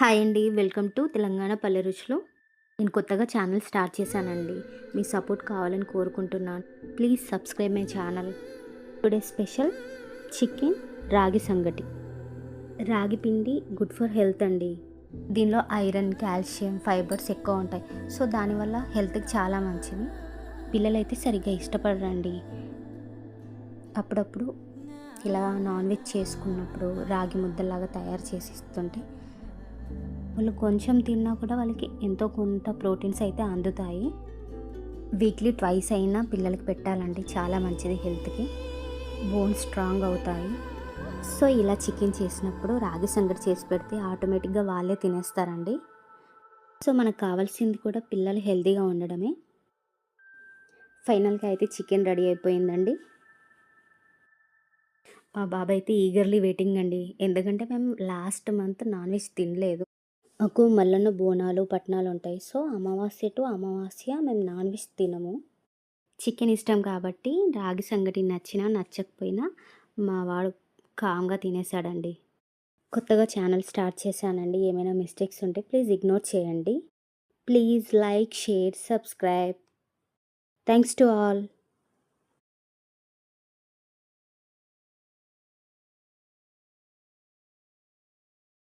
Hi అండి. Welcome to Telangana పల్లె రుచులు. నేను కొత్తగా ఛానల్ స్టార్ట్ చేశానండి. మీ సపోర్ట్ కావాలని కోరుకుంటున్నాను please subscribe my channel. Today special chicken రాగి సంగటి. రాగి పిండి గుడ్ ఫర్ హెల్త్ అండి. దీనిలో ఐరన్ కాల్షియం ఫైబర్స్ ఎక్కువ ఉంటాయి. సో దానివల్ల హెల్త్కి చాలా మంచిది. పిల్లలైతే సరిగ్గా ఇష్టపడరండి. అప్పుడప్పుడు ఇలా నాన్ వెజ్ చేసుకున్నప్పుడు రాగి ముద్దలాగా తయారు చేసి ఇస్తుంటే వాళ్ళు కొంచెం తిన్నా కూడా వాళ్ళకి ఎంతో కొంత ప్రోటీన్స్ అయితే అందుతాయి. వీక్లీ ట్వైస్ అయినా పిల్లలకి పెట్టాలండి. చాలా మంచిది హెల్త్కి. బోన్స్ స్ట్రాంగ్ అవుతాయి. సో ఇలా చికెన్ చేసినప్పుడు రాగి సంగటి చేసి పెడితే ఆటోమేటిక్గా వాళ్ళే తినేస్తారండి. సో మనకు కావాల్సింది కూడా పిల్లలు హెల్తీగా ఉండడమే. ఫైనల్గా అయితే చికెన్ రెడీ అయిపోయిందండి. మా బాబాయ్ అయితే ఈగర్లీ వెయిటింగ్ అండి. ఎందుకంటే మేము లాస్ట్ మంత్ నాన్ వెజ్ తినలేదు. మాకు మల్లన్న బోనాలు పట్నాలు ఉంటాయి. సో అమావాస్య టు అమావాస్య మేము నాన్ వెజ్ తినము. చికెన్ ఇష్టం కాబట్టి రాగి సంగటి నచ్చినా నచ్చకపోయినా మా వాడు కామ్గా తినేసాడండి కొత్తగా ఛానల్ స్టార్ట్ చేశానండి. ఏమైనా మిస్టేక్స్ ఉంటే ప్లీజ్ ఇగ్నోర్ చేయండి. Please like share subscribe. Thanks to all.